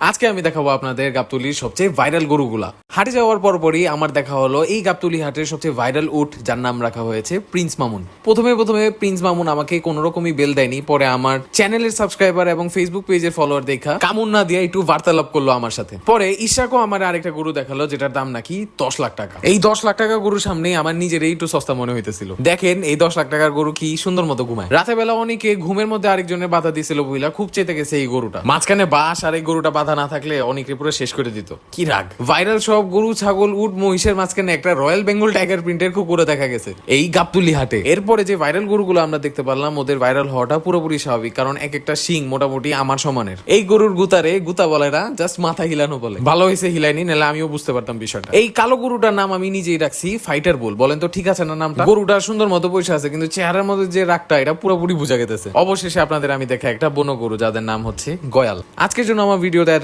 আজকে আমি দেখাবো আপনাদের গাবতলির সবচেয়ে ভাইরাল গরুগুলা। হাটে যাওয়ার পরপরই আমার দেখা হলো এই গাবতলি হাটের সবচেয়ে ভাইরাল উট, যার নাম রাখা হয়েছে প্রিন্স মামুন প্রথমে প্রথমে প্রিন্স মামুন আমাকে কোনো রকমই বেল দেয়নি, পরে আমার চ্যানেলের সাবস্ক্রাইবার এবং ফেসবুক পেজের ফলোয়ার দেখা কামুন না দিয়ে একটু বার্তালাপ করল আমার সাথে। পরে ইশাকও আমার আরেকটা গরু দেখাল, যেটার দাম নাকি দশ লাখ টাকা। এই দশ লাখ টাকা গরুর সামনে আমার নিজেরই একটু সস্তা মনে হইতেছিল। দেখেন, এই দশ লাখ টাকার গরু কি সুন্দর মতো ঘুমায়। রাতে বেলা অনেকে ঘুমের মধ্যে আরেকজনের বাধা দিছিল বুঝলা খুব চেতে গেছে এই গরুটা। মাঝখানে বাস আর এই গরুটা বাধা না থাকলে অনেকে পুরো শেষ করে দিত। কি রাগ। ভাইরাল সব গরু, ছাগল, উট, মহিষের মাঝখানে একটা রয়্যাল বেঙ্গল টাইগার প্রিন্টের কুকুরে দেখা গেছে। এই গাবতুলি হাটে। এরপরে যে ভাইরাল গরুগুলো আমরা দেখতে পারলাম, ওদের ভাইরাল হওয়াটা পুরোপুরি স্বাভাবিক, কারণ এক একটা শিং মোটামুটি আমার সমানের। এই গরুর গুতারে গুতা বলে না জাস্ট মাথা হিলানো বলে। ভালো হয়েছে হিলাইনি নাহলে আমিও বুঝতে পারতাম বিষয়টা। এই কালো গরুটার নাম আমি নিজেই রাখছি ফাইটার বল বলেন তো ঠিক আছে না নামটা? গরুটা সুন্দর মতো পয়সা আছে, কিন্তু চেহারার মধ্যে যে রাগটা, এটা পুরোপুরি বোঝা গেছে অবশেষে আপনাদের আমি দেখা একটা বনো গরু, যাদের নাম হচ্ছে গয়াল। আজকের জন্য আমার ভিডিওটা